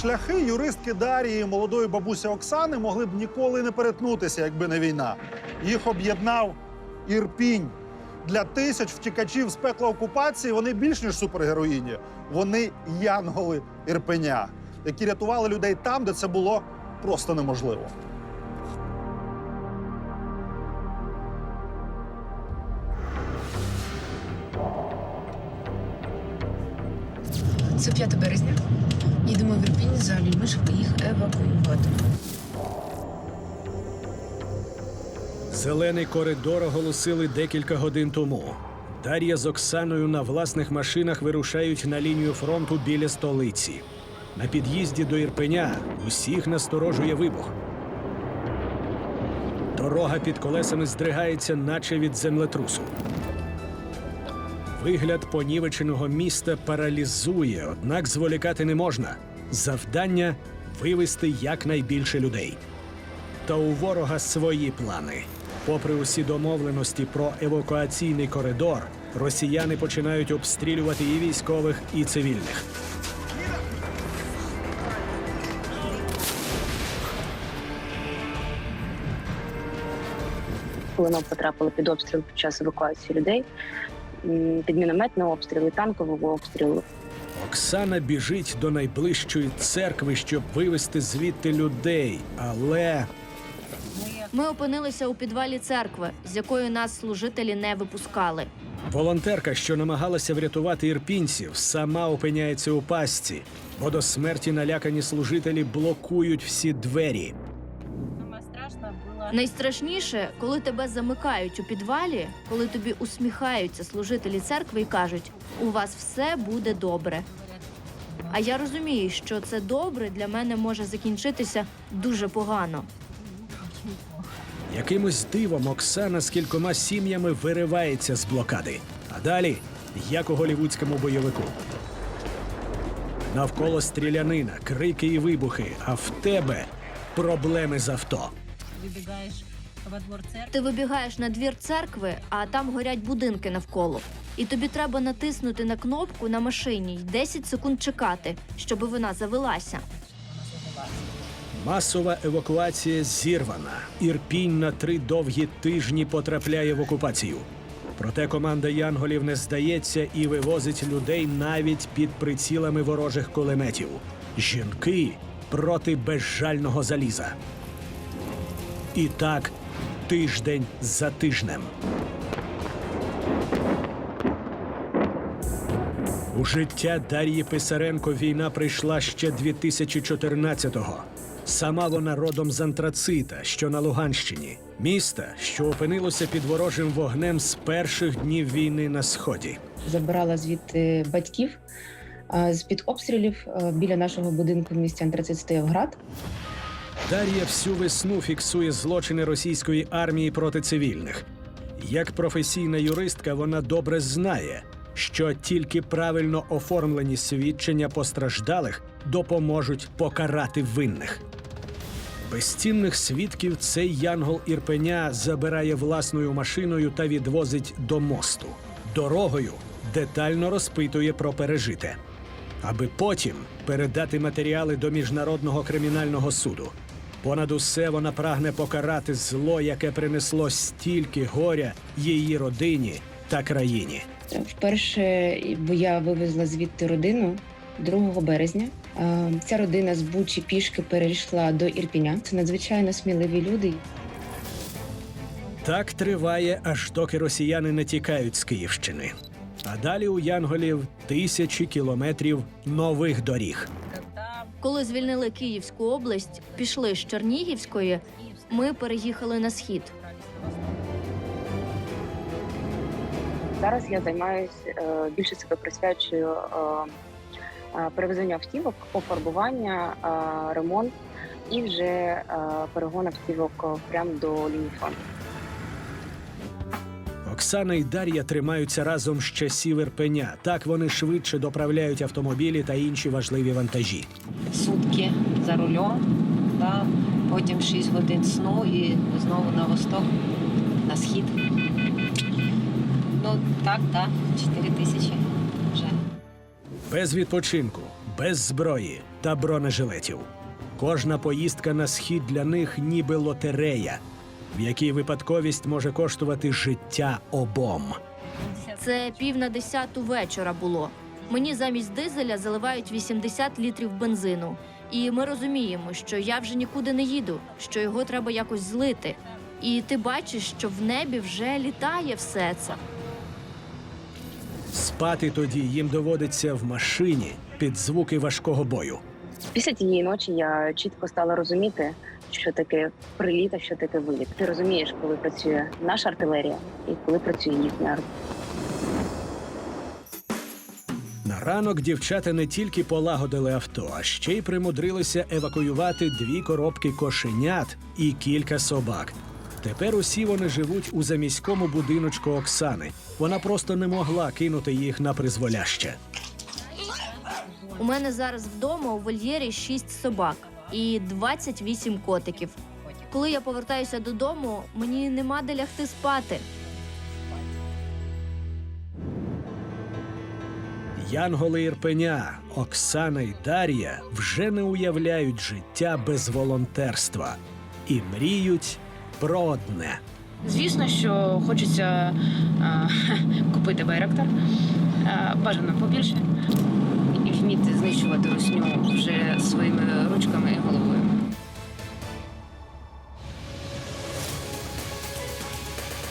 Шляхи юристки Дарії і молодої бабусі Оксани могли б ніколи не перетнутися, якби не війна. Їх об'єднав Ірпінь. Для тисяч втікачів з пекла окупації вони більш ніж супергероїні. Вони янголи Ірпеня, які рятували людей там, де це було просто неможливо. Це 5 березня. Їдемо в Ірпінь за людьми, щоб їх евакуювати. Зелений коридор оголосили декілька годин тому. Дар'я з Оксаною на власних машинах вирушають на лінію фронту біля столиці. На під'їзді до Ірпеня усіх насторожує вибух. Дорога під колесами здригається, наче від землетрусу. Вигляд понівеченого міста паралізує, однак зволікати не можна. Завдання вивести якнайбільше людей. Та у ворога свої плани. Попри усі домовленості про евакуаційний коридор, росіяни починають обстрілювати і військових, і цивільних. коли ми потрапили під обстріл під час евакуації людей, під мінометний обстріл і танковий обстріл. Оксана біжить до найближчої церкви, щоб вивести звідти людей. Але Ми опинилися у підвалі церкви, з якої нас служителі не випускали. волонтерка, що намагалася врятувати ірпінців, сама опиняється у пастці, бо до смерті налякані служителі блокують всі двері. Найстрашніше, коли тебе замикають у підвалі, коли тобі усміхаються служителі церкви і кажуть: у вас все буде добре. А я розумію, що це добре для мене може закінчитися дуже погано. Якимось дивом Оксана з кількома сім'ями виривається з блокади. А далі, як у голівудському бойовику. Навколо стрілянина, крики і вибухи, а в тебе проблеми з авто. Выбегаешь во двор церкви. Ти вибігаєш на двір церкви, а там горять будинки навколо. І тобі треба натиснути на кнопку на машині й 10 секунд чекати, щоб вона завелася. Масова евакуація зірвана. Ірпінь на три довгі тижні потрапляє в окупацію. Проте команда Янголів не здається і вивозить людей навіть під прицілами ворожих кулеметів. Жінки проти безжального заліза. І так тиждень за тижнем. У життя Дар'ї Писаренко війна прийшла ще 2014-го. Сама вона родом з Антрацита, що на Луганщині, міста, що опинилося під ворожим вогнем з перших днів війни на сході. Забирала звідти батьків з-під обстрілів біля нашого будинку в місті Антрацит стояв град. Дар'я всю весну фіксує злочини російської армії проти цивільних. Як професійна юристка, вона добре знає, що тільки правильно оформлені свідчення постраждалих допоможуть покарати винних. Безцінних свідків цей янгол Ірпеня забирає власною машиною та відвозить до мосту. Дорогою детально розпитує про пережите, аби потім передати матеріали до міжнародного кримінального суду. Понад усе вона прагне покарати зло, яке принесло стільки горя її родині та країні. Вперше бо я вивезла звідти родину 2 березня. Ця родина з Бучі пішки перейшла до Ірпіня. Це надзвичайно сміливі люди. Так триває, аж доки росіяни не тікають з Київщини. А далі у Янголів тисячі кілометрів нових доріг. Коли звільнили Київську область, пішли з Чернігівської, ми переїхали на схід. Зараз я займаюся більше себе присвячую е, е, перевезенню автівок, пофарбування, е, ремонт і вже е, перегон автівок прямо до лінії фронту. Оксана і Дар'я тримаються разом з часів Ірпеня. Так вони швидше доправляють автомобілі та інші важливі вантажі. сутки за рулем, да, потім 6 годин сну і знову на восток, на схід. Ну так, так, 4 тисячі вже. Без відпочинку, без зброї та бронежилетів. Кожна поїздка на схід для них ніби лотерея, в якій випадковість може коштувати життя обом. Це пів на десяту вечора було. Мені замість дизеля заливають 80 літрів бензину. І ми розуміємо, що я вже нікуди не їду, що його треба якось злити. І ти бачиш, що в небі вже літає все це. Спати тоді їм доводиться в машині під звуки важкого бою. Після тієї ночі я чітко стала розуміти, що таке приліт, а що таке виліт. Ти розумієш, коли працює наша артилерія і коли працює їхня артилерія. На ранок дівчата не тільки полагодили авто, а ще й примудрилися евакуювати дві коробки кошенят і кілька собак. Тепер усі вони живуть у заміському будиночку Оксани. Вона просто не могла кинути їх на призволяще. У мене зараз вдома у вольєрі 6 собак і 28 котиків. Коли я повертаюся додому, мені нема де лягти спати. Янголи Ірпеня, Оксана й Дар'я вже не уявляють життя без волонтерства і мріють про одне. Звісно, що хочеться а, купити байрактар, бажано побільше, і знищувати русню вже своїми ручками і головою.